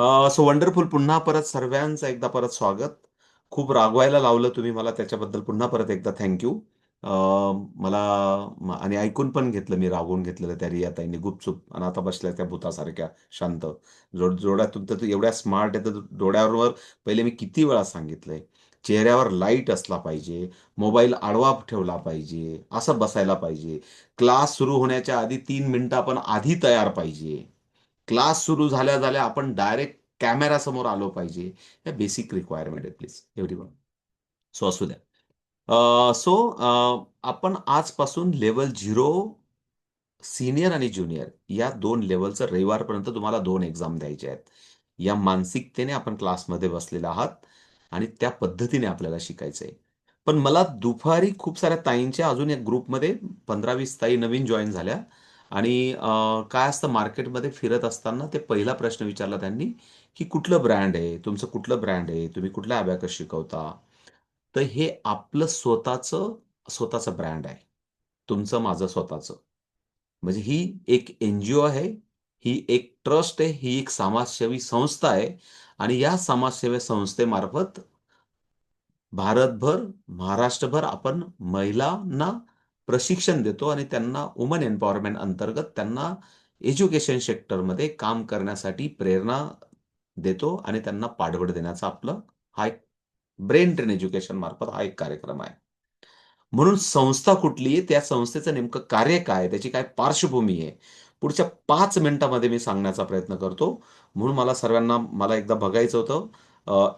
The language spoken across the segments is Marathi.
सो वंडरफुल पुन्हा परत सर्वांचं एकदा परत स्वागत. खूप रागवायला लावलं तुम्ही मला त्याच्याबद्दल पुन्हा परत एकदा थँक्यू मला आणि ऐकून पण घेतलं मी रागवून घेतलेलं त्या रियाताईंनी गुपचूप आणि आता बसल्या त्या भूतासारख्या शांत. जोड जोड्यातून तर एवढ्या स्मार्ट आहे तर डोळ्यावर पहिले मी किती वेळा सांगितलंय चेहऱ्यावर लाइट असला पाहिजे मोबाईल आडवा ठेवला पाहिजे असं बसायला पाहिजे. क्लास सुरू होण्याच्या आधी तीन मिनिटं आपण आधी तयार पाहिजे. क्लास सुरू झाल्या झाल्या आपण डायरेक्ट कॅमेरा समोर आलो पाहिजे. या बेसिक रिक्वायरमेंट आहे प्लीज एव्हरी वन सो असू द्या. सो आपण आजपासून लेवल झिरो सिनियर आणि ज्युनियर या दोन लेवलचं रविवारपर्यंत तुम्हाला दोन एक्झाम द्यायचे आहेत. या मानसिकतेने आपण क्लासमध्ये बसलेले आहात आणि त्या पद्धतीने आपल्याला शिकायचं आहे पण मला दुपारी खूप साऱ्या ताईंच्या अजून एक ग्रुपमध्ये पंधरा वीस ताई नवीन जॉईन झाल्या. आणि काय असतं मार्केटमध्ये फिरत असताना ते पहिला प्रश्न विचारला त्यांनी की कुठलं ब्रँड आहे? तुमचं कुठलं ब्रँड आहे? तुम्ही कुठल्या अबॅकस शिकवता? तर हे आपलं स्वतःचं स्वतःचं ब्रँड आहे. तुमचं माझं स्वतःचं. म्हणजे ही एक एन जी ओ आहे ही एक ट्रस्ट आहे ही एक समाजसेवी संस्था आहे आणि या समाजसेवी संस्थेमार्फत भारतभर महाराष्ट्रभर आपण महिलांना प्रशिक्षण देतो आणि त्यांना वुमन एम्पॉवरमेंट अंतर्गत त्यांना एज्युकेशन सेक्टरमध्ये काम करण्यासाठी प्रेरणा देतो आणि त्यांना पाठबळ देण्याचा आपलं हा एक ब्रेन ट्रेन एज्युकेशन मार्फत हा एक कार्यक्रम आहे. म्हणून संस्था कुठली आहे? त्या संस्थेचं नेमकं कार्य काय? त्याची काय पार्श्वभूमी आहे? पुढच्या पाच मिनिटामध्ये मी सांगण्याचा प्रयत्न करतो. म्हणून मला सर्वांना मला एकदा बघायचं होतं.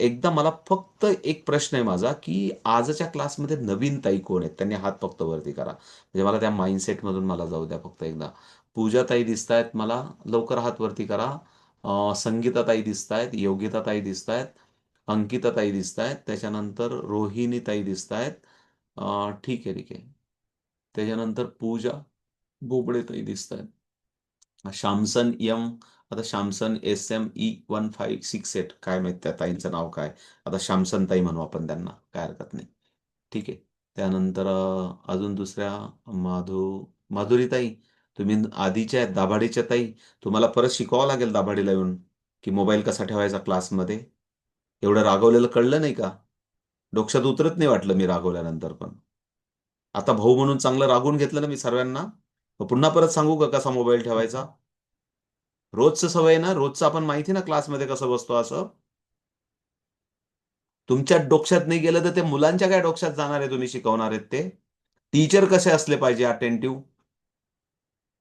एकदा मला फक्त एक प्रश्न आहे माझा की आजच्या क्लासमध्ये नवीन ताई कोण आहेत? त्यांनी हात फक्त वरती करा. म्हणजे मला त्या माइंडसेटमधून मला जाऊ द्या फक्त एकदा. पूजा ताई दिसत आहेत मला लवकर हात वरती करा. संगीता ताई दिसत आहेत योगिता ताई दिसत आहेत अंकिता ताई दिसत आहेत त्याच्यानंतर रोहिणी ताई दिसत आहेत ठीक आहे ठीक आहे. त्याच्यानंतर पूजा बोबडे ताई दिसत आहेत शामसन यम आता Samsung S M E one five six eight काय माहीत त्या ताईंचं नाव काय? आता शामसन ताई म्हणू आपण त्यांना काय हरकत नाही. ठीक आहे. त्यानंतर अजून दुसऱ्या माधू माधुरी ताई तुम्ही आधीच्या आहेत दाभाडीच्या ताई तुम्हाला परत शिकवावं लागेल दाभाडीला येऊन की मोबाईल कसा ठेवायचा क्लासमध्ये? एवढं रागवलेलं कळलं नाही का? डोक्यात उतरत नाही वाटलं मी रागवल्यानंतर पण. आता भाऊ म्हणून चांगलं रागवून घेतलं ना मी सर्वांना. पुन्हा परत सांगू का कसा मोबाईल ठेवायचा? रोजचं सवय ना रोजचं आपण माहिती ना क्लासमध्ये कसं बसतो असं? तुमच्या डोक्यात नाही गेलं तर ते मुलांच्या काय डोक्यात जाणार आहे तुम्ही शिकवणार आहेत ते? टीचर कसे असले पाहिजे अटेंटिव्ह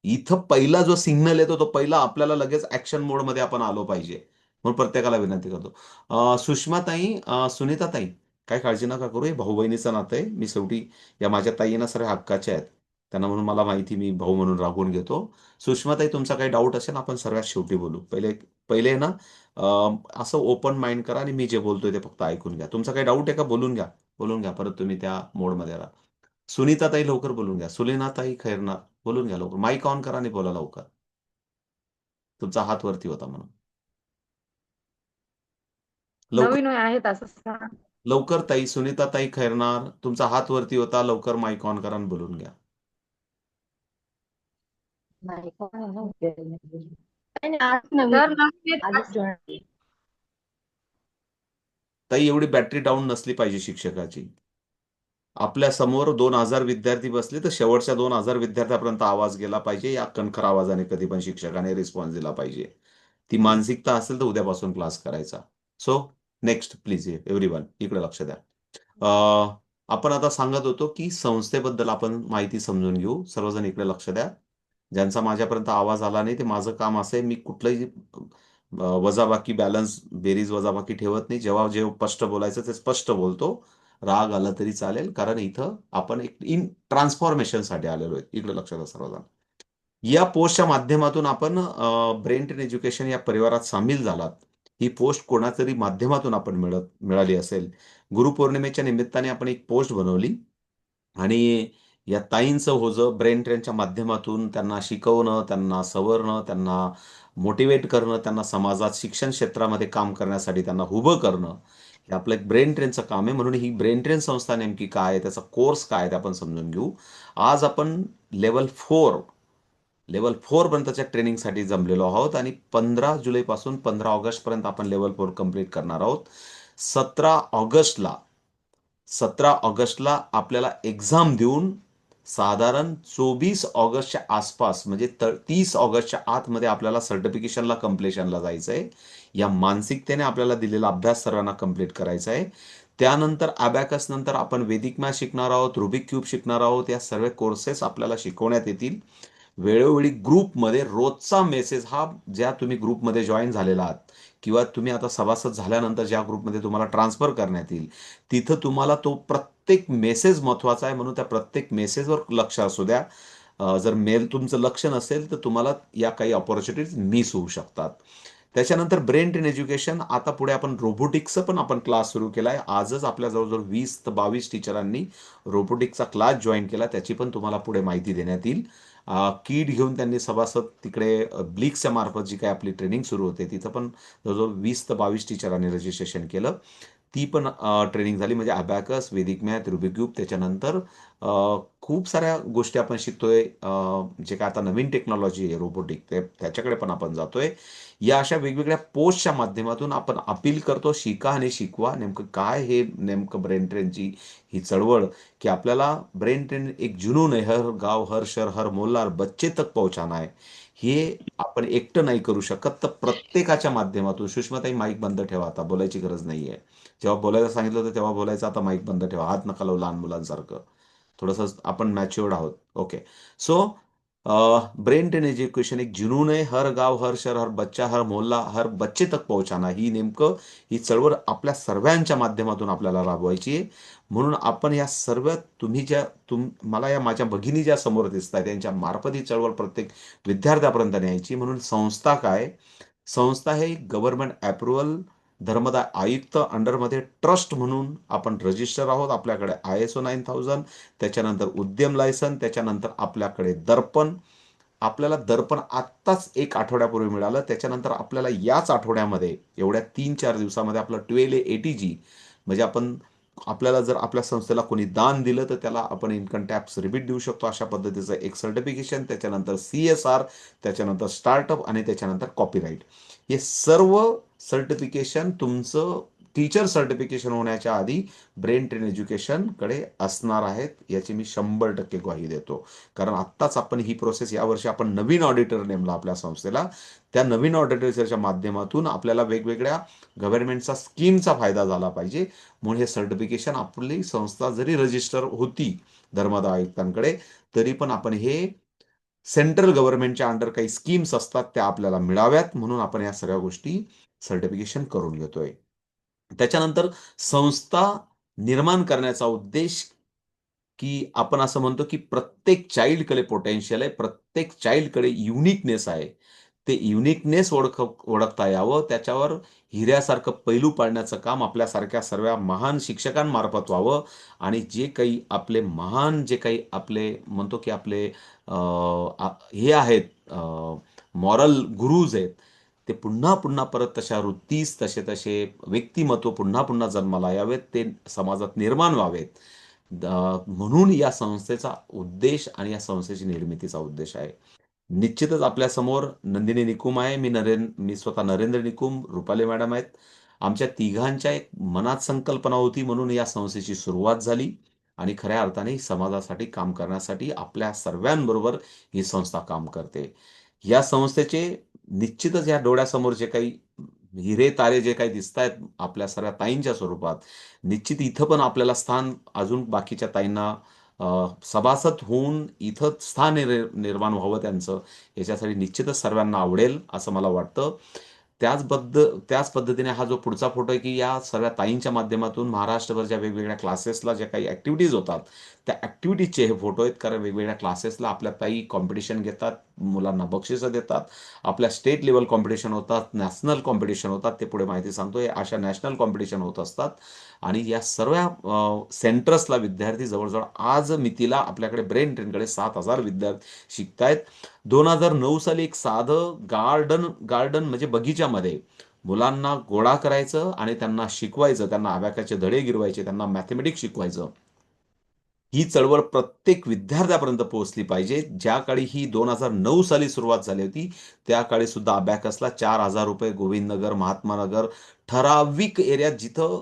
इथं पहिला जो सिग्नल येतो तो पहिला आपल्याला लगेच ऍक्शन मोडमध्ये आपण आलो पाहिजे. म्हणून प्रत्येकाला विनंती करतो. सुषमा सुषमाताई सुनीता सुनीताताई काय काळजी नका करू हे भाऊ बहिणीचं नातं आहे. मी शेवटी या माझ्या ताईंना सर हक्काच्या आहेत. त्यांना म्हणून मला माहिती मी भाऊ म्हणून रागवून घेतो. सुषमाताई तुमचा काही डाऊट असेल आपण सर्वात शेवटी बोलू. पहिले पहिले ना असं ओपन माइंड करा आणि मी जे बोलतोय ते फक्त ऐकून घ्या. तुमचा काही डाऊट आहे का? बोलून घ्या. बोलून घ्या. परत तुम्ही त्या मोडमध्ये राहा. सुनीताताई लवकर बोलून घ्या. सुलीनाताई खैरनार बोलून घ्या लवकर. माईक ऑन करा आणि बोला लवकर. तुमचा हात वरती होता म्हणून. लवकर ताई सुनीताताई खैरनार तुमचा हात वरती होता. लवकर माईक ऑन करा आणि बोलून घ्या नाही कोण आहे ना उद्या? नाही, नाही, आज नवीन तर आहे. नक्कीच आजच join आहे. ताई एवढी बॅटरी डाऊन नसली पाहिजे शिक्षकाची. आपल्यासमोर दोन हजार विद्यार्थी बसले तर शेवटच्या दोन हजार विद्यार्थ्यापर्यंत आवाज गेला पाहिजे. या कणखर आवाजाने कधी पण शिक्षकाने रिस्पॉन्स दिला पाहिजे. ती मानसिकता असेल तर उद्यापासून क्लास करायचा. So next please everyone इकडे लक्ष द्या. अं, आपण आता सांगत होतो की संस्थेबद्दल आपण माहिती समजून घेऊ. सर्वजण इकडे लक्ष द्या. ज्यांचा माझ्यापर्यंत आवाज आला नाही ते माझं काम असं आहे मी कुठलंही वजाबाकी बॅलन्स बेरीज वजाबाकी ठेवत नाही. जेव्हा जे स्पष्ट बोलायचं ते स्पष्ट बोलतो. राग आला तरी चालेल कारण इथं आपण एक इन ट्रान्सफॉर्मेशनसाठी आलेलो आहे. इकडे लक्षात द्या सर्वजण या पोस्टच्या माध्यमातून आपण ब्रेन ट्रेन एज्युकेशन या परिवारात सामील झालात. ही पोस्ट कोणातरी माध्यमातून आपण मिळत मिळाली असेल. गुरुपौर्णिमेच्या निमित्ताने आपण एक पोस्ट बनवली. आणि या ताईंचं होजं ब्रेन ट्रेनच्या माध्यमातून त्यांना शिकवणं त्यांना सवरणं त्यांना मोटिवेट करणं त्यांना समाजात शिक्षण क्षेत्रामध्ये काम करण्यासाठी त्यांना उभं करणं हे आपलं एक ब्रेन ट्रेनचं काम आहे. म्हणून ही ब्रेन ट्रेन संस्था नेमकी काय आहे त्याचा कोर्स काय आहे ते आपण समजून घेऊ. आज आपण लेवल फोर लेवल फोरपर्यंतच्या ट्रेनिंगसाठी जमलेलो आहोत आणि पंधरा जुलैपासून पंधरा ऑगस्टपर्यंत आपण लेवल फोर कंप्लीट करणार आहोत. सतरा ऑगस्टला सतरा ऑगस्टला आपल्याला एक्झाम देऊन साधारण चोवीस ऑगस्टच्या आसपास म्हणजे तर तीस ऑगस्टच्या आतमध्ये आपल्याला सर्टिफिकेशनला कम्प्लेशनला जायचं आहे या मानसिकतेने आपल्याला दिलेला अभ्यास सर्वांना कंप्लीट करायचा आहे त्यानंतर अबॅकस नंतर आपण वेदिक मॅथ शिकणार आहोत रुबिक क्यूब शिकणार आहोत. या सर्व कोर्सेस आपल्याला शिकवण्यात येतील. वेळोवेळी ग्रुपमध्ये रोजचा मेसेज हा ज्या तुम्ही ग्रुपमध्ये जॉईन झालेला आहात किंवा तुम्ही आता सभासद झाल्यानंतर ज्या ग्रुपमध्ये तुम्हाला ट्रान्सफर करण्यात येईल तिथं तुम्हाला तो प्रत्येक प्रत्येक मेसेज महत्त्वाचा आहे म्हणून त्या प्रत्येक मेसेजवर लक्ष असू द्या. जर मेल तुमचं लक्ष नसेल तर तुम्हाला या काही ऑपॉर्च्युनिटीज मिस होऊ शकतात. त्याच्यानंतर ब्रेन ट्रेन एज्युकेशन आता पुढे आपण रोबोटिक्सचा पण आपण क्लास सुरू केला आहे आजच आपल्या जवळजवळ वीस ते बावीस टीचरांनी रोबोटिक्सचा क्लास जॉईन केला. त्याची पण तुम्हाला पुढे माहिती देण्यात येईल. किट घेऊन त्यांनी सभासद तिकडे ब्लिक्सच्या मार्फत जी काही आपली ट्रेनिंग सुरू होते तिथं पण जवळजवळ वीस ते बावीस टीचरांनी रजिस्ट्रेशन केलं. ती पण ट्रेनिंग झाली. म्हणजे अबॅकस वेदिक मॅथ रुबिक्यूब त्याच्यानंतर खूप साऱ्या गोष्टी आपण शिकतोय. जे काय आता नवीन टेक्नॉलॉजी आहे रोबोटिक ते त्याच्याकडे पण आपण जातोय. या अशा वेगवेगळ्या पोस्टच्या माध्यमातून आपण अपील करतो शिका आणि शिकवा. नेमकं काय हे नेमकं ब्रेन ट्रेनची ही चळवळ की आपल्याला ब्रेन ट्रेन एक जुनून आहे. हर गाव हर शहर हर मोहल्ला हर बच्चे तक पोहोचाना आहे. हे आपण एकटं नाही करू शकत. तर प्रत्येकाच्या माध्यमातून सुषमाताई माईक बंद ठेवा आता बोलायची गरज नाही आहे जेव्हा बोलायला सांगितलं होतं तेव्हा बोलायचं आता माईक बंद ठेवा. हात नका लावू लहान मुलांसारखं. थोडंसं आपण मॅच्युअर्ड आहोत. Okay so brain train education एक जुनून आहे. हर गाव हर शहर हर बच्चा हर मोहल्ला हर बच्चे तक पोहोचाना ही नेमकं ही चळवळ आपल्या सर्वांच्या माध्यमातून आपल्याला राबवायची आहे. म्हणून आपण या सर्व तुम्ही ज्या तुम मला या माझ्या भगिनी ज्या समोर दिसत आहेत त्यांच्या मार्फत ही चळवळ प्रत्येक विद्यार्थ्यापर्यंत न्यायची. म्हणून संस्था काय? संस्था हे गव्हर्नमेंट अप्रुव्हल धर्मदाय आयुक्त अंडरमध्ये ट्रस्ट म्हणून आपण रजिस्टर आहोत. आपल्याकडे I S O nine thousand त्याच्यानंतर उद्यम लायसन त्याच्यानंतर आपल्याकडे दर्पण. आपल्याला दर्पण आत्ताच एक आठवड्यापूर्वी मिळालं. त्याच्यानंतर आपल्याला याच आठवड्यामध्ये एवढ्या तीन चार दिवसामध्ये आपलं ट्वेल ए टी जी म्हणजे आपण आपल्याला जर आपल्या संस्थेला कोणी दान दिलं तर त्याला आपण इन्कम टॅक्स रिबीट देऊ शकतो अशा पद्धतीचं एक सर्टिफिकेशन त्याच्यानंतर सी एस आर त्याच्यानंतर स्टार्टअप आणि त्याच्यानंतर कॉपीराईट हे सर्व सर्टिफिकेशन तुमचं टीचर सर्टिफिकेशन होण्याच्या आधी ब्रेन ट्रेन एज्युकेशनकडे असणार आहेत याची मी शंभर टक्के ग्वाही देतो. कारण आत्ताच आपण ही प्रोसेस यावर्षी आपण नवीन ऑडिटर नेमला आपल्या संस्थेला. त्या नवीन ऑडिटरच्या माध्यमातून आपल्याला वेगवेगळ्या गव्हर्नमेंटचा स्कीमचा फायदा झाला पाहिजे. म्हणून हे सर्टिफिकेशन आपली संस्था जरी रजिस्टर होती धर्मदा आयुक्तांकडे तरी पण आपण हे सेंट्रल गव्हर्नमेंटच्या अंडर काही स्कीम्स असतात त्या आपल्याला मिळाव्यात. म्हणून आपण या सगळ्या गोष्टी सर्टिफिकेशन करून घेतोय. त्याच्यानंतर संस्था निर्माण करण्याचा उद्देश की आपण असं म्हणतो की प्रत्येक चाइल्डकडे पोटेन्शियल आहे प्रत्येक चाइल्डकडे युनिकनेस आहे. ते युनिकनेस ओळख ओळखता यावं. त्याच्यावर हिऱ्यासारखं पैलू पाडण्याचं काम आपल्यासारख्या सर्व महान शिक्षकांमार्फत व्हावं. आणि जे काही आपले महान जे काही आपले म्हणतो की आपले हे आहेत मॉरल गुरुज आहेत ते पुन्हा पुन्हा परत तशा वृत्तीस तसे तसे व्यक्तिमत्व पुन्हा पुन्हा जन्माला यावेत ते समाजात निर्माण व्हावेत. म्हणून या संस्थेचा उद्देश आणि या संस्थेची निर्मितीचा उद्देश आहे. निश्चितच आपल्यासमोर नंदिनी निकुम आहे. मी नरेंद्र मी स्वतः नरेंद्र निकुम रुपाली मॅडम आहेत. आमच्या तिघांच्या एक मनात संकल्पना होती म्हणून या संस्थेची सुरुवात झाली आणि खऱ्या अर्थाने समाजासाठी काम करण्यासाठी आपल्या सर्वांबरोबर ही संस्था काम करते. या संस्थेचे निश्चितच या डोळ्यासमोर जे काही हिरे तारे जे काही दिसत आहेत आपल्या सगळ्या ताईंच्या स्वरूपात निश्चित इथं पण आपल्याला स्थान अजून बाकीच्या ताईंना सभासद होऊन इथं स्थान निर निर्माण व्हावं त्यांचं. याच्यासाठी निश्चितच सर्वांना आवडेल असं मला वाटतं. त्याचबद्द त्याच पद्धतीने हा जो पुढचा फोटो आहे की या सर्व ताईंच्या माध्यमातून महाराष्ट्रभर ज्या वेगवेगळ्या क्लासेसला ज्या काही ॲक्टिव्हिटीज होतात त्या ॲक्टिव्हिटीजचे हे फोटो आहेत. कारण वेगवेगळ्या क्लासेसला आपल्या ताई कॉम्पिटिशन घेतात. मुलांना बक्षिसं देतात. आपल्या स्टेट लेवल कॉम्पिटिशन होतात नॅशनल कॉम्पिटिशन होतात ते पुढे माहिती सांगतो. हे अशा नॅशनल कॉम्पिटिशन होत असतात. आणि या सर्व सेंटर्सला विद्यार्थी जवळजवळ आज मितीला आपल्याकडे ब्रेन ट्रेनकडे सात हजार विद्यार्थी शिकतायत. दोन हजार नऊ साली एक साधं गार्डन गार्डन म्हणजे बगीच्यामध्ये मुलांना गोळा करायचं आणि त्यांना शिकवायचं त्यांना आव्याकाचे धडे गिरवायचे त्यांना मॅथमॅटिक्स शिकवायचं. ही चळवळ प्रत्येक विद्यार्थ्यापर्यंत पोहोचली पाहिजे. ज्या काळी ही दोन हजार नऊ साली सुरुवात झाली होती त्या काळी सुद्धा अबॅकसला चार हजार रुपये गोविंदनगर महात्मानगर ठराविक एरियात जिथं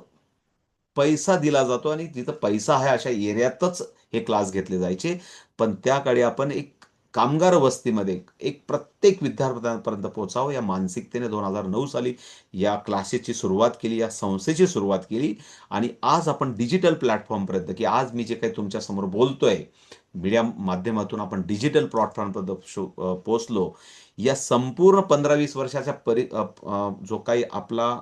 पैसा दिला जातो आणि जिथं पैसा आहे अशा एरियातच हे क्लास घेतले जायचे. पण त्या काळी आपण एक कामगार वस्तीमध्ये एक प्रत्येक विद्यार्थ्यांपर्यंत पोहोचावं. या मानसिकतेने दोन हजार नऊ साली या क्लासेसची सुरुवात केली या संस्थेची सुरुवात केली आणि आज आपण डिजिटल प्लॅटफॉर्मपर्यंत की आज मी जे काही तुमच्यासमोर बोलतोय मीडिया माध्यमातून आपण डिजिटल प्लॅटफॉर्मपर्यंत शो या संपूर्ण पंधरा वीस वर्षाच्या परि जो काही आपला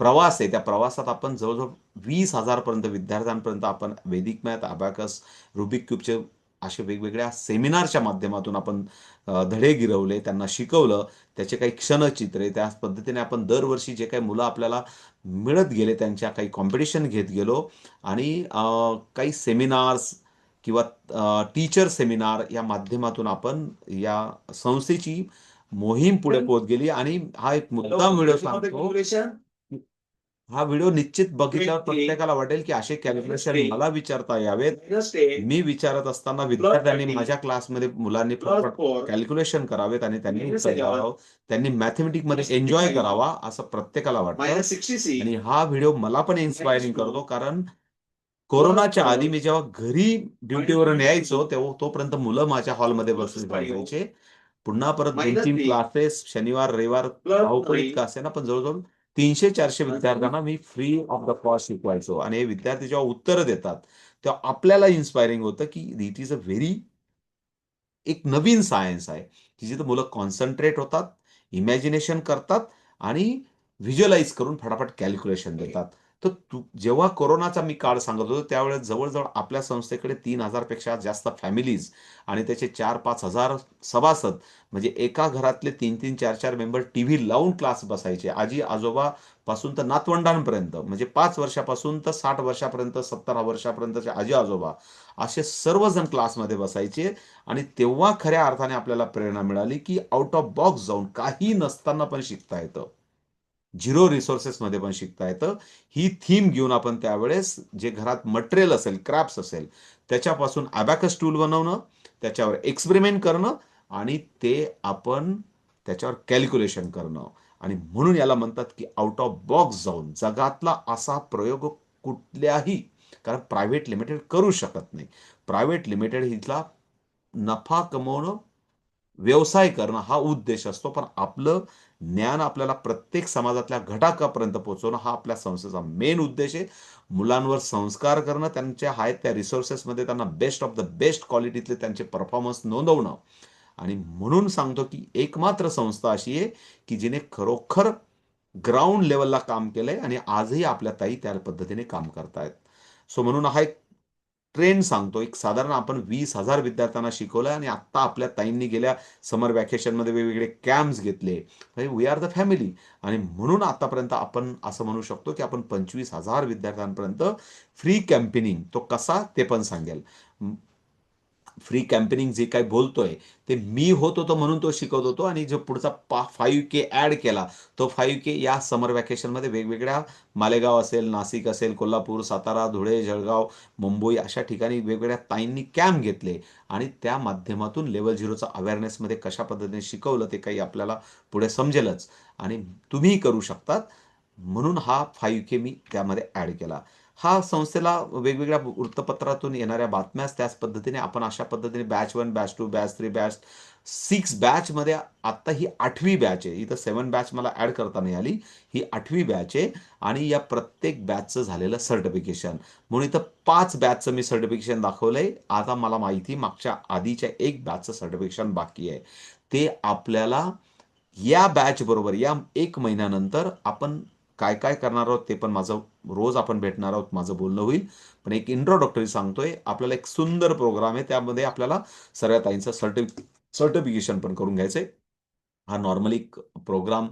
प्रवास आहे त्या प्रवासात आपण जवळजवळ वीस हजारपर्यंत विद्यार्थ्यांपर्यंत आपण वेदिक मॅथ अबॅकस रुबिक क्यूबचे असे वेगवेगळ्या सेमिनारच्या माध्यमातून आपण धडे गिरवले त्यांना शिकवलं त्याचे काही क्षणचित्रे त्या पद्धतीने आपण दरवर्षी जे काही मुलं आपल्याला मिळत गेले त्यांच्या काही कॉम्पिटिशन घेत गेलो आणि काही सेमिनार्स किंवा टीचर सेमिनार या माध्यमातून आपण या संस्थेची मोहीम पुढे पोहोच गेली आणि हा एक व्हिडिओ सांगतो. हा व्हिडिओ निश्चित बघितल्यावर प्रत्येकाला वाटेल की असे कॅल्क्युलेशन मला विचारता यावेत. मी विचारत असताना विद्यार्थ्यांनी माझ्या क्लासमध्ये मुलांनी कॅल्क्युलेशन करावेत आणि त्यांनी उत्तर द्यावं त्यांनी मॅथमेटिकमध्ये एन्जॉय करावा असं प्रत्येकाला वाटतं. Minus 60 आणि हा व्हिडिओ मला पण इन्स्पायरिंग करतो. कारण कोरोनाच्या आधी मी जेव्हा घरी ड्युटीवरून यायचो तेव्हा तोपर्यंत मुलं माझ्या हॉलमध्ये बसले जायचे पुन्हा परत दोन तीन क्लासेस शनिवार रविवार का असेना पण जवळजवळ तीनशे चारशे विद्यार्थ्यांना मी फ्री ऑफ द कॉस्ट शिकवायचो. आणि हे विद्यार्थी जेव्हा उत्तरं देतात तेव्हा आपल्याला इन्स्पायरिंग होतं की इट इज अ व्हेरी एक नवीन सायन्स आहे. की जिथं मुलं कॉन्सन्ट्रेट होतात इमॅजिनेशन करतात आणि व्हिज्युअलाइज करून फटाफट कॅल्क्युलेशन देतात. तर तू जेव्हा कोरोनाचा मी काळ सांगत होतो त्यावेळेस जवळजवळ आपल्या संस्थेकडे तीन हजारपेक्षा जास्त फॅमिलीज आणि त्याचे चार पाच हजार सभासद म्हणजे एका घरातले तीन तीन चार चार मेंबर टी व्ही लावून क्लास बसायचे. आजी आजोबा पासून तर नातवंडांपर्यंत म्हणजे पाच वर्षापासून तर साठ वर्षापर्यंत सत्तर वर्षापर्यंतचे आजी आजोबा असे सर्वजण क्लासमध्ये बसायचे आणि तेव्हा खऱ्या अर्थाने आपल्याला प्रेरणा मिळाली की आउट ऑफ बॉक्स जाऊन काही नसताना पण शिकता येतं. झिरो रिसोर्सेसमध्ये पण शिकता येतं. ही थीम घेऊन आपण त्यावेळेस जे घरात मटेरियल असेल क्रॅप्स असेल त्याच्यापासून अबॅकस टूल बनवणं त्याच्यावर एक्सपेरिमेंट करणं आणि ते आपण त्याच्यावर कॅल्क्युलेशन करणं. आणि म्हणून याला म्हणतात की आउट ऑफ बॉक्स जाऊन जगातला असा प्रयोग कुठल्याही कारण प्रायव्हेट लिमिटेड करू शकत नाही. प्रायव्हेट लिमिटेड हिला नफा कमवणं व्यवसाय करणं हा उद्देश असतो. पण आपलं ज्ञान आपल्याला प्रत्येक समाजातल्या घटकापर्यंत पोहोचवणं हा आपल्या संस्थेचा मेन उद्देश आहे. मुलांवर संस्कार करणं त्यांच्या आहेत त्या रिसोर्सेसमध्ये त्यांना बेस्ट ऑफ द बेस्ट क्वालिटीतले त्यांचे परफॉर्मन्स नोंदवणं. आणि म्हणून सांगतो की एकमात्र संस्था अशी आहे की जिने खरोखर ग्राउंड लेवलला काम केलंय आणि आजही आपल्या ताई त्या पद्धतीने काम करतायत. सो म्हणून हा एक ट्रेंड सांगतो. एक साधारण आपण वीस हजार विद्यार्थ्यांना शिकवलं आणि आत्ता आपल्या ताईंनी गेल्या समर व्हॅकेशनमध्ये वेगवेगळे कॅम्प्स घेतले. वी आर द फॅमिली आणि म्हणून आतापर्यंत आपण असं म्हणू शकतो की आपण पंचवीस हजार विद्यार्थ्यांपर्यंत फ्री कॅम्पेनिंग तो कसा ते पण सांगेल. फ्री कॅम्पेनिंग जे काही बोलतोय ते मी होत होतो म्हणून तो शिकवत होतो आणि जो पुढचा पा फाईव्ह के ॲड केला तो फाईव्ह के या समर व्हॅकेशनमध्ये वेगवेगळ्या मालेगाव असेल नाशिक असेल कोल्हापूर सातारा धुळे जळगाव मुंबई अशा ठिकाणी वेगवेगळ्या ताईंनी कॅम्प घेतले आणि त्या माध्यमातून लेवल झिरोचा अवेअरनेसमध्ये कशा पद्धतीने शिकवलं ते काही आपल्याला पुढे समजेलच. आणि तुम्हीही करू शकतात. म्हणून हा फाईव्ह के मी त्यामध्ये ॲड केला. हा संस्थेला वेगवेगळ्या वृत्तपत्रातून येणाऱ्या बातम्याच त्याच पद्धतीने आपण अशा पद्धतीने batch one batch two batch three batch six बॅचमध्ये आत्ता ही आठवी बॅच आहे. इथं सेवन बॅच मला ॲड करता नाही आली. ही आठवी बॅच आहे आणि या प्रत्येक बॅचचं झालेलं सर्टिफिकेशन म्हणून इथं पाच बॅचचं मी सर्टिफिकेशन दाखवलं आहे आता मला माहिती मागच्या आधीच्या एक बॅचचं सर्टिफिकेशन बाकी आहे. ते आपल्याला या बॅचबरोबर या एक महिन्यानंतर आपण काय काय करणार आहोत ते पण माझं रोज आपण भेटणार आहोत माझं बोलणं होईल. पण एक इंट्रोडक्टरी सांगतोय आपल्याला एक सुंदर प्रोग्राम आहे त्यामध्ये आपल्याला सगळ्या ताईंचं सर्टिफि सर्टिफिकेशन पण करून घ्यायचं आहे हा नॉर्मली प्रोग्राम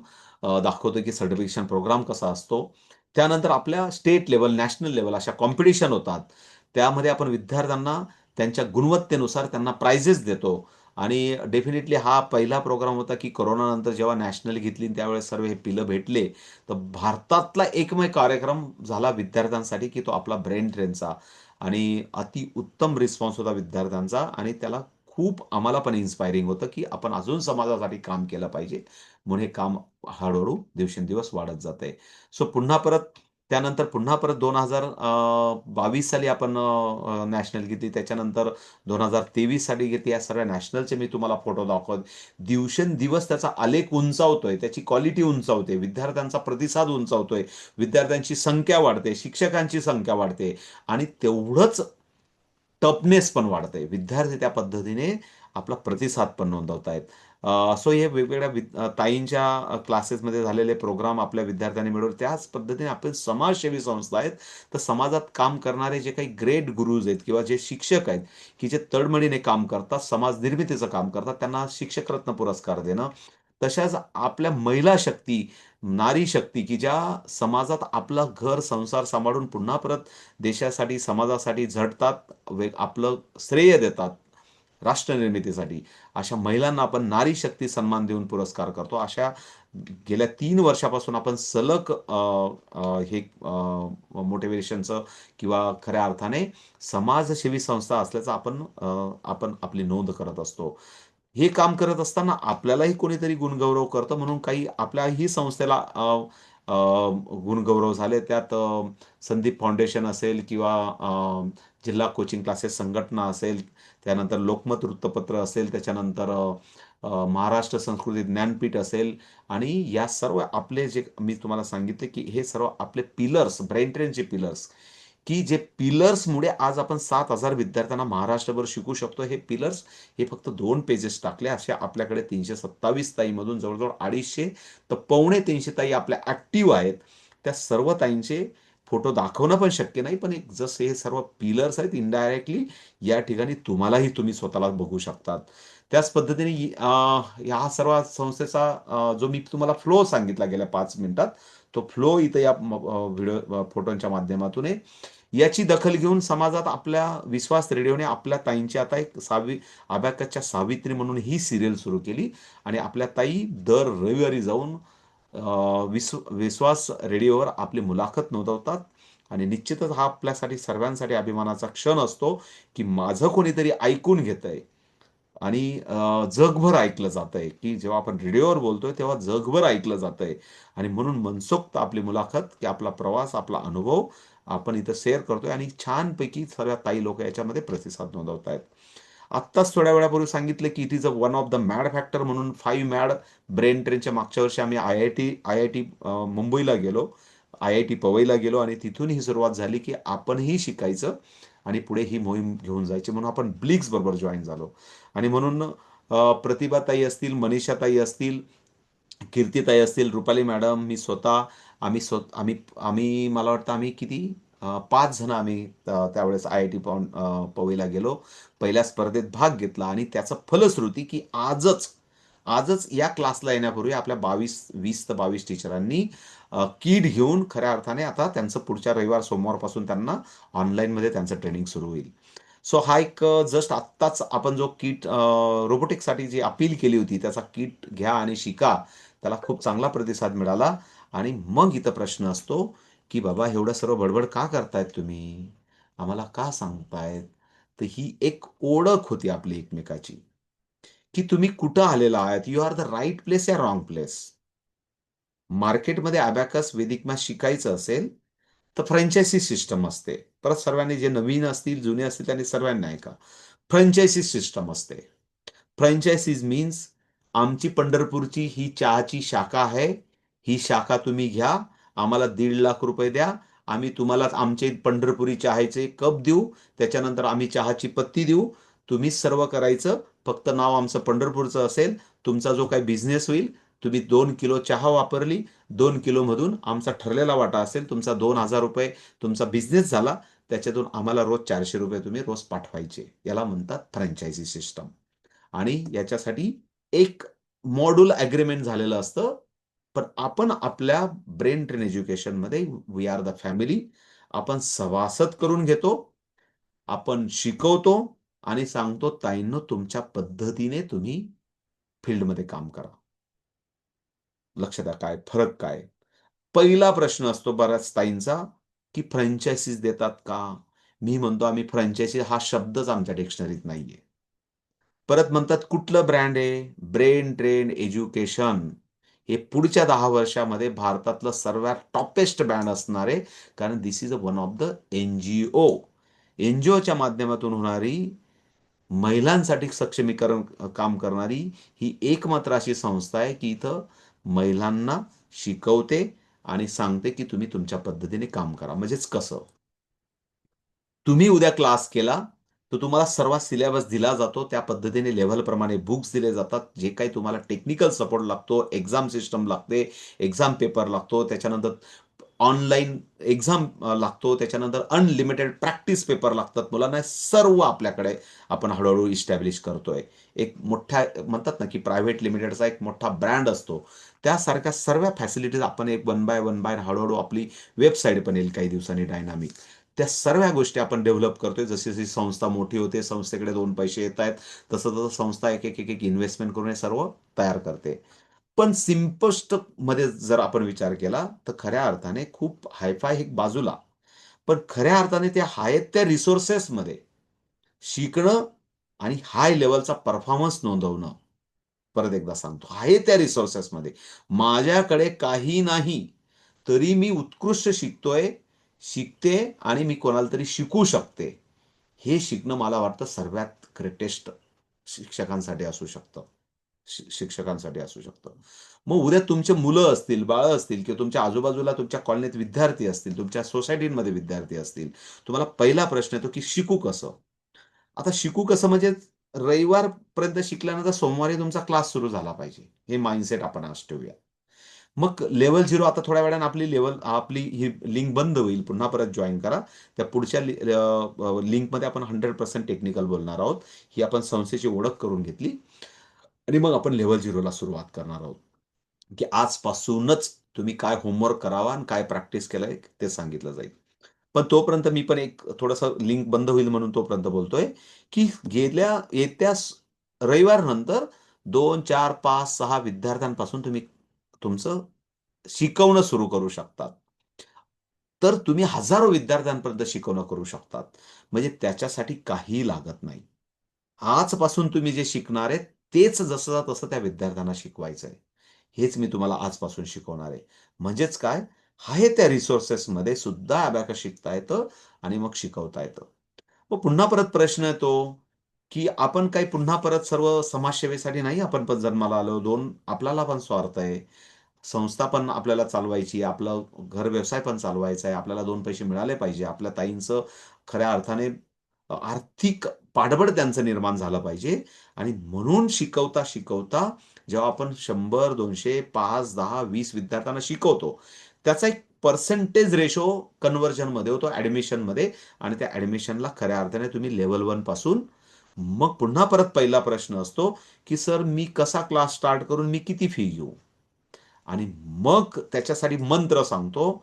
दाखवतो की सर्टिफिकेशन प्रोग्राम कसा असतो. त्यानंतर आपल्या स्टेट लेवल नॅशनल लेवल अशा कॉम्पिटिशन होतात. त्यामध्ये आपण विद्यार्थ्यांना त्यांच्या गुणवत्तेनुसार त्यांना प्राइजेस देतो. आणि डेफिनेटली हा पहिला प्रोग्राम होता की कोरोनानंतर जेव्हा नॅशनल घेतली त्यावेळेस सर्व हे पिलं भेटले तर भारतातला एकमेव कार्यक्रम झाला विद्यार्थ्यांसाठी की तो आपला ब्रेन ट्रेनचा आणि अति उत्तम रिस्पॉन्स होता विद्यार्थ्यांचा आणि त्याला खूप आम्हाला पण इन्स्पायरिंग होतं की आपण अजून समाजासाठी काम केलं पाहिजे. म्हणून हे काम हळूहळू दिवसेंदिवस वाढत जात आहे सो पुन्हा परत त्यानंतर पुन्हा परत दोन हजार बावीस साली आपण नॅशनल घेतली. त्याच्यानंतर दोन हजार तेवीस साली घेतली. या सर्व नॅशनलचे मी तुम्हाला फोटो दाखवत. दिवसेंदिवस त्याचा आलेख उंचावतोय. त्याची क्वालिटी उंचावते. विद्यार्थ्यांचा प्रतिसाद उंचावतोय. विद्यार्थ्यांची संख्या वाढते. शिक्षकांची संख्या वाढते. आणि तेवढंच टफनेस पण वाढते विद्यार्थी त्या पद्धतीने आपला प्रतिसाद पण नोंदवत आहेत सो हे वेगवेगळ्या ताईंच्या क्लासेसमध्ये झालेले प्रोग्राम आपल्या विद्यार्थ्यांनी मिळवले. त्याच पद्धतीने आपण समाजसेवी संस्था आहेत. तर समाजात काम करणारे जे काही ग्रेट गुरुज आहेत किंवा जे शिक्षक आहेत की जे तडमडीने काम करतात समाज निर्मितीचं काम करतात त्यांना शिक्षकरत्न पुरस्कार देणं. तशाच आपल्या महिला शक्ती नारी शक्ती की ज्या समाजात आपलं घर संसार सांभाळून पुन्हा परत देशासाठी समाजासाठी झटतात वेग आपलं श्रेय देतात राष्ट्रनिर्मितीसाठी अशा महिलांना आपण नारी शक्ती सन्मान देऊन पुरस्कार करतो. अशा गेल्या तीन वर्षापासून आपण सलग हे मोटिवेशनचं किंवा खऱ्या अर्थाने समाजसेवी संस्था असल्याचं आपण आपण आपली नोंद करत असतो. हे काम करत असताना आपल्यालाही कोणीतरी गुणगौरव करतं. म्हणून काही आपल्याही संस्थेला गुणगौरव झाले. त्यात संदीप फाउंडेशन असेल किंवा जिल्हा कोचिंग क्लासेस संघटना असेल त्यानंतर लोकमत वृत्तपत्र असेल त्याच्यानंतर महाराष्ट्र संस्कृती ज्ञानपीठ असेल आणि या सर्व आपले जे मी तुम्हाला सांगितले की हे सर्व आपले पिलर्स ब्रेन ट्रेनचे पिलर्स की जे पिलर्समुळे आज आपण सात हजार विद्यार्थ्यांना महाराष्ट्रभर शिकू शकतो हे पिलर्स हे फक्त दोन पेजेस टाकले. अशा आपल्याकडे तीनशे सत्तावीस ताईमधून जवळजवळ अडीचशे तर पावणे तीनशे ताई आपल्या ॲक्टिव्ह आहेत. त्या सर्व ताईंचे फोटो दाखवणं पण शक्य नाही पण एक जसे हे सर्व पिलर्स आहेत इनडायरेक्टली या ठिकाणी तुम्हालाही तुम्ही स्वतःला बघू शकतात. त्याच पद्धतीने या सर्व संस्थेचा जो मी तुम्हाला फ्लो सांगितला गेल्या पाच मिनिटात तो फ्लो इथं या व्हिडिओ फोटोंच्या माध्यमातून आहे. याची दखल घेऊन समाजात आपल्या विश्वास रेडिओने आपल्या ताईंची आता एक सावी अभ्याकाच्या सावित्री म्हणून ही सिरियल सुरू केली. आणि आपल्या ताई दर रविवारी जाऊन विश्व विश्वास रेडिओवर आपली मुलाखत नोंदवतात. आणि निश्चितच हा आपल्यासाठी सर्वांसाठी अभिमानाचा क्षण असतो की माझं कोणीतरी ऐकून घेत आहे आणि जगभर ऐकलं जात आहे की जेव्हा आपण रेडिओवर बोलतोय तेव्हा जगभर ऐकलं जात आहे आणि म्हणून मनसोक्त आपली मुलाखत की आपला प्रवास आपला अनुभव आपण इथं शेअर करतोय. आणि छानपैकी सर्व ताई लोक याच्यामध्ये प्रतिसाद नोंदवत आहेत आत्ताच थोड्या वेळापूर्वी सांगितलं की it is a one of the mad factor म्हणून फाईव्ह मॅड ब्रेन ट्रेनच्या मागच्या वर्षी आम्ही I I T I I T मुंबईला गेलो. आय आय टी पवईला गेलो आणि तिथून ही सुरुवात झाली की आपणही शिकायचं आणि पुढे ही मोहीम घेऊन जायची म्हणून आपण ब्लिक्स बरोबर जॉईन झालो. आणि म्हणून प्रतिभाताई असतील मनीषाताई असतील कीर्तीताई असतील रुपाली मॅडम मी स्वतः आम्ही स्व आम्ही आम्ही मला वाटतं आम्ही किती? पाच जण आम्ही त्यावेळेस आय आय टी पाऊन पवईला गेलो. पहिल्या स्पर्धेत भाग घेतला आणि त्याचं फलश्रुती की आजच आजच या क्लासला येण्यापूर्वी आपल्या बावीस वीस ते बावीस टीचरांनी किट घेऊन खऱ्या अर्थाने आता त्यांचं पुढच्या रविवार सोमवारपासून त्यांना ऑनलाईनमध्ये त्यांचं ट्रेनिंग सुरू होईल. सो हा एक जस्ट आत्ताच आपण जो किट रोबोटिक्ससाठी जी अपील केली होती त्याचा किट घ्या आणि शिका त्याला खूप चांगला प्रतिसाद मिळाला आणि मग इथं प्रश्न असतो की बाबा एवढं सर्व बडबड का करतायत तुम्ही? आम्हाला का सांगतायत? तर ही एक ओळख होती आपली एकमेकाची की तुम्ही कुठं आलेला आहात? You are the right place या रॉंग प्लेस मार्केटमध्ये अबॅकस वेदिक शिकायचं असेल तर फ्रँचायसी सिस्टम असते. परत सर्वांनी जे नवीन असतील जुने असतील त्यांनी सर्वांनी ऐका. फ्रँचायसी सिस्टम असते. फ्रँचायसीज मीन्स आमची पंढरपूरची ही चहाची शाखा आहे. ही शाखा तुम्ही घ्या. आम्हाला दीड लाख रुपये द्या. आम्ही तुम्हाला आमचे पंढरपुरी चहाचे कप देऊ. त्याच्यानंतर आम्ही चहाची पत्ती देऊ. तुम्ही सर्व करायचं. फक्त नाव आमचं पंढरपूरचं असेल. तुमचा जो काही बिझनेस होईल तुम्ही दोन किलो चहा वापरली. दोन किलोमधून आमचा ठरलेला वाटा असेल. तुमचा दोन हजार रुपये तुमचा बिझनेस झाला. त्याच्यातून आम्हाला रोज चारशे रुपये तुम्ही रोज पाठवायचे. याला म्हणतात फ्रँचायझी सिस्टम आणि याच्यासाठी एक मॉड्यूल ॲग्रीमेंट झालेलं असतं. पण आपण आपल्या ब्रेन ट्रेन एज्युकेशनमध्ये वी आर द फॅमिली आपण सभासद करून घेतो आपण शिकवतो आणि सांगतो ताईंनो तुमच्या पद्धतीने तुम्ही फील्डमध्ये काम करा. लक्षात द्या काय फरक काय. पहिला प्रश्न असतो बऱ्याच ताईंचा की फ्रँचायसीज देतात का? मी म्हणतो आम्ही फ्रँचायसी हा शब्दच आमच्या डिक्शनरीत नाहीये. परत म्हणतात कुठलं ब्रँड आहे? ब्रेन ट्रेन एज्युकेशन हे पुढच्या दहा वर्षामध्ये भारतातलं सर्वात टॉपेस्ट बँड असणार आहे. कारण this is a one of the N G O N G ओच्या माध्यमातून होणारी महिलांसाठी सक्षमीकरण काम करणारी ही एकमात्र अशी संस्था आहे की इथं महिलांना शिकवते आणि सांगते की तुम्ही तुमच्या पद्धतीने काम करा. म्हणजेच कसं? तुम्ही उद्या क्लास केला तर तुम्हाला सर्व सिलेबस दिला जातो. त्या पद्धतीने लेव्हलप्रमाणे बुक्स दिले जातात. जे काही तुम्हाला टेक्निकल सपोर्ट लागतो एक्झाम सिस्टम लागते एक्झाम पेपर लागतो त्याच्यानंतर ऑनलाईन एक्झाम लागतो त्याच्यानंतर अनलिमिटेड प्रॅक्टिस पेपर लागतात. मुलांना सर्व आपल्याकडे आपण हळूहळू इस्टॅब्लिश करतोय. एक मोठ्या म्हणतात ना की प्रायव्हेट लिमिटेडचा एक मोठा ब्रँड असतो. त्यासारख्या सर्व फॅसिलिटीज आपण एक वन बाय वन बाय हळूहळू आपली वेबसाईट पण येईल काही दिवसांनी डायनामिक त्या सर्व गोष्टी आपण डेव्हलप करतोय. जशी जशी संस्था मोठी होते संस्थेकडे दोन पैसे येत आहेत तसं तसं संस्था एक एक एक एक इन्व्हेस्टमेंट करून हे सर्व तयार करते. पण सिम्पस्टमध्ये जर आपण विचार केला तर खऱ्या अर्थाने खूप हायफाय एक बाजूला. पण खऱ्या अर्थाने त्या आहेत त्या रिसोर्सेसमध्ये शिकणं आणि हाय लेवलचा परफॉर्मन्स नोंदवणं. परत एकदा सांगतो. आहे त्या रिसोर्सेसमध्ये माझ्याकडे काही नाही तरी मी उत्कृष्ट शिकतोय शिकते आणि मी कोणाला तरी शिकू शकते. हे शिकणं मला वाटतं सर्वात ग्रेटेस्ट शिक्षकांसाठी असू शकतं. शिक्षकांसाठी असू शकतं. मग उद्या तुमचे मुलं असतील बाळं असतील किंवा तुमच्या आजूबाजूला तुमच्या कॉलनीत विद्यार्थी असतील तुमच्या सोसायटीमध्ये विद्यार्थी असतील तुम्हाला पहिला प्रश्न येतो की शिकू कसं? आता शिकू कसं म्हणजे रविवारपर्यंत शिकल्यानंतर सोमवारी तुमचा क्लास सुरू झाला पाहिजे. हे माइंडसेट आपण आज ठेवूया. मग लेवल झिरो आता थोड्या वेळाने आपली लेवल आपली ही लिंक बंद होईल. पुन्हा परत जॉईन करा. त्या पुढच्या लिंकमध्ये आपण हंड्रेड पर्सेंट टेक्निकल बोलणार आहोत. ही आपण संस्थेची ओळख करून घेतली. आणि मग आपण लेवल झिरोला सुरुवात करणार आहोत. की आजपासूनच तुम्ही काय होमवर्क करावा आणि काय प्रॅक्टिस केलंय ते सांगितलं जाईल. पण तोपर्यंत मी पण एक थोडस लिंक बंद होईल म्हणून तोपर्यंत बोलतोय की गेल्या येत्या रविवार नंतर दोन चार पाच सहा विद्यार्थ्यांपासून तुम्ही तुमचं शिकवणं सुरू करू शकतात. तर तुम्ही हजारो विद्यार्थ्यांपर्यंत शिकवणं करू शकतात. म्हणजे त्याच्यासाठी काहीही लागत नाही. आजपासून तुम्ही जे शिकणार आहे तेच जसं तसं त्या विद्यार्थ्यांना शिकवायचं आहे. हेच मी तुम्हाला आजपासून शिकवणार आहे. म्हणजेच काय? आहे त्या रिसोर्सेसमध्ये सुद्धा अबॅकस शिकता येतं आणि मग शिकवता येतं. मग पुन्हा परत प्रश्न येतो. की आपण काही पुन्हा परत सर्व समाजसेवेसाठी नाही आपण पण जन्माला आलो. दोन आपल्याला पण स्वार्थ आहे. संस्था पण आपल्याला चालवायची आपलं घर व्यवसाय पण चालवायचा आहे. आपल्याला दोन पैसे मिळाले पाहिजे. आपल्या ताईंचं खऱ्या अर्थाने आर्थिक पाठबळ त्यांचं निर्माण झालं पाहिजे. आणि म्हणून शिकवता शिकवता जेव्हा आपण शंभर दोनशे पाच दहा वीस विद्यार्थ्यांना शिकवतो त्याचा एक पर्सेंटेज रेशो कन्व्हर्जनमध्ये होतो ॲडमिशनमध्ये आणि त्या ॲडमिशनला खऱ्या अर्थाने तुम्ही लेवल वनपासून मग पुन्हा परत पहिला प्रश्न असतो की सर मी कसा क्लास स्टार्ट करून मी किती फी घेऊ? आणि मग त्याच्यासाठी मंत्र सांगतो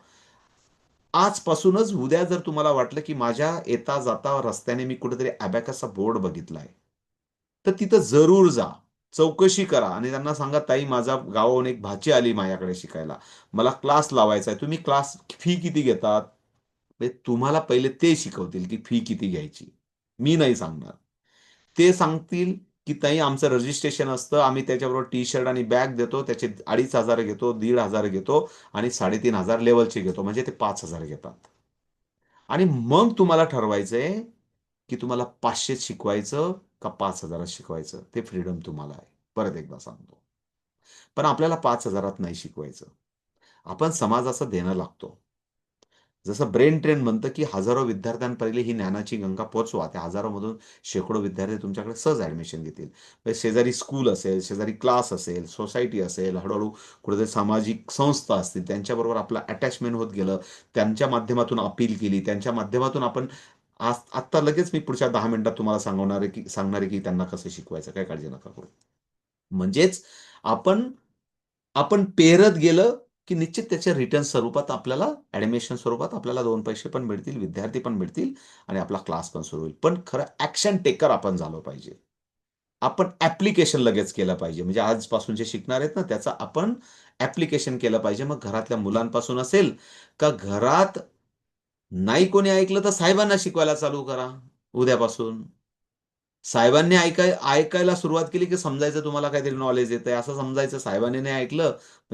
आजपासूनच उद्या जर तुम्हाला वाटलं की माझ्या येता जाता रस्त्याने मी कुठेतरी अबॅकाचा बोर्ड बघितलाय तर तिथं जरूर जा. चौकशी करा. आणि त्यांना सांगा ताई माझा गावाहून एक भाची आली माझ्याकडे शिकायला. मला क्लास लावायचा आहे तुम्ही क्लास फी किती घेतात? म्हणजे तुम्हाला पहिले ते शिकवतील की फी किती घ्यायची. मी नाही सांगणार. ते सांगतील की ताई आमचं रजिस्ट्रेशन असतं. आम्ही त्याच्याबरोबर टी शर्ट आणि बॅग देतो. त्याचे अडीच हजार घेतो दीड हजार घेतो आणि साडेतीन हजार लेवलचे घेतो. म्हणजे ते पाच हजार घेतात. आणि मग तुम्हाला ठरवायचंय की तुम्हाला पाचशे शिकवायचं का पाच हजारात शिकवायचं. ते फ्रीडम तुम्हाला आहे. परत एकदा सांगतो. पण आपल्याला पाच हजारात नाही शिकवायचं. आपण समाजाचं देणं लागतो. जसं ब्रेन ट्रेन म्हणतं की हजारो विद्यार्थ्यांपर्यंत ही ज्ञानाची गंगा पोचवा त्या हजारोमधून शेकडो विद्यार्थी तुमच्याकडे सहज ॲडमिशन घेतील. म्हणजे शेजारी स्कूल असेल शेजारी क्लास असेल सोसायटी असेल हळूहळू कुठेतरी सामाजिक संस्था असतील त्यांच्याबरोबर आपलं अटॅचमेंट होत गेलं त्यांच्या माध्यमातून अपील केली त्यांच्या माध्यमातून आपण आज आत्ता लगेच मी पुढच्या दहा मिनिटात तुम्हाला सांगवणार आहे की सांगणार आहे की त्यांना कसं शिकवायचं काय काळजी नका करू. म्हणजेच आपण आपण पेरत गेलं की निश्चित त्याच्या रिटर्न स्वरूपात आपल्याला ॲडमिशन स्वरूपात आपल्याला दोन पैसे पण मिळतील विद्यार्थी पण मिळतील आणि आपला क्लास पण सुरू होईल. पण खरं ॲक्शन टेकर आपण झालो पाहिजे. आपण ॲप्लिकेशन लगेच केलं पाहिजे. म्हणजे आजपासून जे शिकणार आहेत ना त्याचं आपण ॲप्लिकेशन केलं पाहिजे. मग घरातल्या मुलांपासून असेल का घरात नाही कोणी ऐकलं तर साहेबांना शिकवायला चालू करा. उद्यापासून. साहेबांनी ऐकाय ऐकायला सुरुवात केली की समजायचं तुम्हाला काहीतरी नॉलेज येतंय. असं समजायचं साहेबांनी नाही ऐकलं